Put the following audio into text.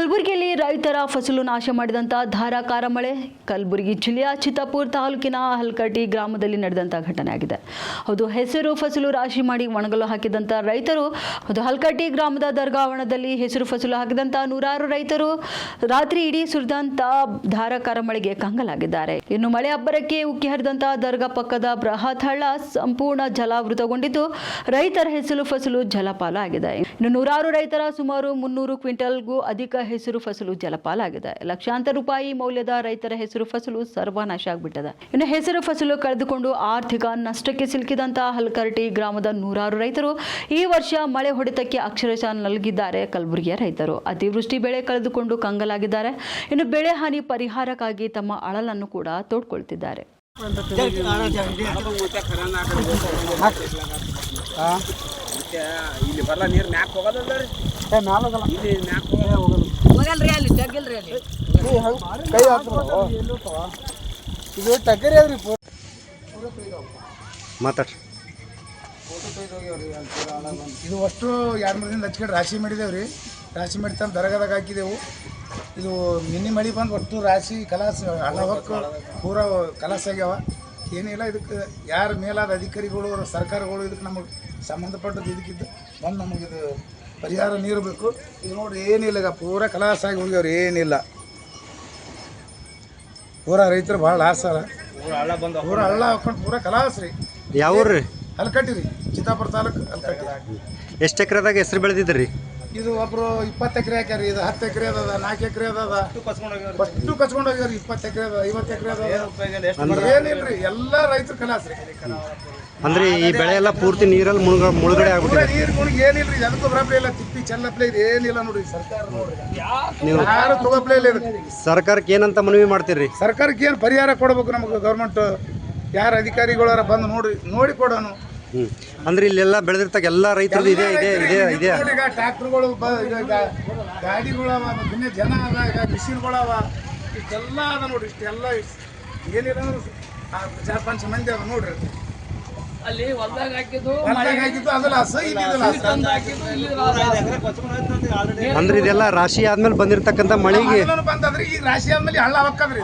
ಕಲಬುರಗಿಯಲ್ಲಿ ರೈತರ ಫಸಲು ನಾಶ ಮಾಡಿದಂಥ ಧಾರಾಕಾರ ಮಳೆ. ಕಲಬುರಗಿ ಜಿಲ್ಲೆಯ ಚಿತ್ತಾಪುರ ತಾಲೂಕಿನ ಹಲ್ಕಟ್ಟಿ ಗ್ರಾಮದಲ್ಲಿ ನಡೆದಂಥ ಘಟನೆ ಆಗಿದೆ. ಹೌದು ಹೆಸರು ಫಸಲು ರಾಶಿ ಮಾಡಿ ಒಣಗಲು ಹಾಕಿದಂಥ ರೈತರು ಹೌದು ಹಲ್ಕಟ್ಟಿ ಗ್ರಾಮದ ದರ್ಗಾವಣದಲ್ಲಿ ಹೆಸರು ಫಸಲು ಹಾಕಿದಂಥ ನೂರಾರು ರೈತರು ರಾತ್ರಿ ಇಡೀ ಸುರಿದಂಥ ಧಾರಾಕಾರ ಮಳೆಗೆ ಕಂಗಲಾಗಿದ್ದಾರೆ. ಇನ್ನು ಮಳೆ ಅಬ್ಬರಕ್ಕೆ ಉಕ್ಕಿ ಹರಿದಂಥ ದರ್ಗಾ ಪಕ್ಕದ ಬೃಹತ್ ಹಳ್ಳ ಸಂಪೂರ್ಣ ಜಲಾವೃತಗೊಂಡಿದ್ದು, ರೈತರ ಹೆಸರು ಫಸಲು ಜಲಪಾಲಾಗಿದೆ. ಇನ್ನು ನೂರಾರು ರೈತರ ಸುಮಾರು ಮುನ್ನೂರು ಕ್ವಿಂಟಲ್ಗೂ ಅಧಿಕ ಹೆಸರು ಫಸಲು ಜಲಪಾಲಾಗಿದೆ. ಲಕ್ಷಾಂತರ ರೂಪಾಯಿ ಮೌಲ್ಯದ ರೈತರ ಹೆಸರು ಫಸಲು ಸರ್ವನಾಶ ಆಗ್ಬಿಟ್ಟದ. ಇನ್ನು ಹೆಸರು ಫಸಲು ಕಳೆದುಕೊಂಡು ಆರ್ಥಿಕ ನಷ್ಟಕ್ಕೆ ಸಿಲುಕಿದಂತಹ ಹಲ್ಕರಟಿ ಗ್ರಾಮದ ನೂರಾರು ರೈತರು ಈ ವರ್ಷ ಮಳೆ ಹೊಡೆತಕ್ಕೆ ಅಕ್ಷರಶಃ ನಲಗಿದ್ದಾರೆ ಕಲಬುರಗಿಯ ರೈತರು. ಅತಿವೃಷ್ಟಿ ಬೆಳೆ ಕಳೆದುಕೊಂಡು ಕಂಗಲಾಗಿದ್ದಾರೆ. ಇನ್ನು ಬೆಳೆ ಹಾನಿ ಪರಿಹಾರಕ್ಕಾಗಿ ತಮ್ಮ ಅಳಲನ್ನು ಕೂಡ ತೋಡ್ಕೊಳ್ತಿದ್ದಾರೆ. ಇಲ್ಲಿ ಬರಲ್ಲ ನೀರು ಮ್ಯಾಕ್ ಹೋಗೋದಲ್ಲ ರೀ ಮ್ಯಾಕ್ ಕೈ ಇದು ಟಗರಿ ಅದ್ರಿ ಮಾತಾಡ್ರಿ. ಇದು ಅಷ್ಟು ಎರಡು ಮೂರು ದಿನ ಹಚ್ಕೊಂಡು ರಾಶಿ ಮಾಡಿದೇವ್ರಿ. ರಾಶಿ ಮಾಡಿ ತಂದು ದರಗದಾಗ ಹಾಕಿದೆವು. ಇದು ನಿನ್ನೆ ಮಳೆ ಬಂದು ಒಟ್ಟು ರಾಶಿ ಕಲಾಸ ಹೊಕ್ಕು ಪೂರ ಕಲಾಸ ಆಗ್ಯಾವ ಏನಿಲ್ಲ ಇದಕ್ಕೆ ಯಾರು ಮೇಲಾದ ಅಧಿಕಾರಿಗಳು ಸರ್ಕಾರಗಳು ಇದಕ್ಕೆ ನಮಗೆ ಸಂಬಂಧಪಟ್ಟದ್ದು ಇದಕ್ಕಿದ್ದು. ಬಂದು ನಮಗಿದು ಇದು ಪರಿಹಾರ ನೀರು ಬೇಕು. ಈಗ ನೋಡ್ರಿ ಏನಿಲ್ಲ ಈಗ ಪೂರ ಕಲಾಸ ಆಗಿ ಹೋಗ್ಯಾವ್ರಿ ಏನಿಲ್ಲ. ಪೂರ ರೈತರು ಭಾಳ ಲಾಸ್ ಅಲ್ಲ ಪೂರ ಹಳ್ಳ ಹಾಕೊಂಡು ಪೂರ ಕಲಾಸ್ ರೀ. ಯಾವ ಊರು ರೀ? ಹಲ್ಕಟ್ಟಿ ರೀ ಚಿತ್ತಾಪುರ ತಾಲೂಕು ಹಲ್ಕಟ್ಟಿ ಎಷ್ಟು ಎಕರೆದಾಗ ಹೆಸರು ಬೆಳೆದಿದ್ರಿ? ಇದು ಒಬ್ರು ಇಪ್ಪತ್ತು ಎಕರೆ ಹಾಕ್ಯಾರ ಇದು ಹತ್ತು ಎಕರೆ ಅದ ನಾಲ್ಕು ಎಕರೆ ಅದ ಫಸ್ಟು ಕಚ್ಕೊಂಡು ಹೋಗ್ಯಾರ ಇಪ್ಪತ್ತು ಎಕರೆ ಅದ ಐವತ್ತು ಎಕರೆ ಅದ ಏನಿಲ್ರಿ ಎಲ್ಲ ರೈತರ ಕಲಾಸ ಅಂದ್ರೆ ಈ ಬೆಳೆ ಎಲ್ಲ ಪೂರ್ತಿ ನೀರಲ್ಲಿ ಮುಳುಗ ಮುಳುಗಡೆ ಆಗುತ್ತೆ ಆಗ್ಬಿಟ್ಟಿದೆ ನೀರು ಏನಿಲ್ಲ ಏನಿಲ್ರಿ ಅದಕ್ಕೂ ಬರಪ್ಲೆ ಇಲ್ಲ ತಿಪ್ಪಿ ಚೆಲ್ಲಪ್ಲೆ ಇದು ಏನಿಲ್ಲ ನೋಡ್ರಿ ಸರ್ಕಾರ ನೋಡ್ರಿ. ನೀವು ಯಾರು ತಗೋಪ್ಲೆ ಇಲ್ಲ ಸರ್ಕಾರಕ್ಕೆ ಏನಂತ ಮನವಿ ಮಾಡ್ತೀರಿ? ಸರ್ಕಾರಕ್ಕೆ ಏನು ಪರಿಹಾರ ಕೊಡ್ಬೇಕು ನಮಗೆ ಗೌರ್ಮೆಂಟ್ ಯಾರು ಅಧಿಕಾರಿಗಳಾರ ಬಂದು ನೋಡಿ ನೋಡಿ ಕೊಡೋಣ ಹ್ಮ್. ಅಂದ್ರೆ ಇಲ್ಲೆಲ್ಲ ಬೆಳೆದಿರ್ತಕ್ಕ ಎಲ್ಲ ರೈತರು ಇದೆ ಇದೆ ಇದೆ ಇದೆ. ನೋಡಿ ಈಗ ಟ್ರ್ಯಾಕ್ಟರ್ಗಳು ಬ ಈಗ ಗಾ- ಗಾಡಿಗಳು ಅವ ಭಿನ್ನ ಜನ ಅದ ಈಗ ಮಿಷಿನ್ಗಳು ಅವ ಇಷ್ಟೆಲ್ಲ ಅದ ನೋಡ್ರಿ ಇಷ್ಟೆಲ್ಲ ಇಷ್ಟ್- ಏನಿಲ್ಲ ಚಾರ್ ಪಂಚ ಮಂದಿ ಅದ ನೋಡ್ರಿ. ಅಲ್ಲಿ ಹೊಲ್ದಾಗ ಹಾಕಿದ್ದು ಹಾಕಿದ್ದು ಅದು ಲಾಸ್ ಇಲ್ಲಿದು ಲಾಸ್ ತಂದು ಹಾಕಿದ್ದು ಇಲ್ಲಿ ರಾಸ. ಅಂದ್ರೆ ಇದೆಲ್ಲ ರಾಶಿ ಆದ್ಮೇಲೆ ಬಂದಿರತಕ್ಕಂಥ ಮಳೆಗೆ. ಬಂದದ್ರಿ ಈ ರಾಶಿ ಆದ್ಮೇಲೆ ಹಳ್ಳ ಹೊಕ್ಕದ್ರಿ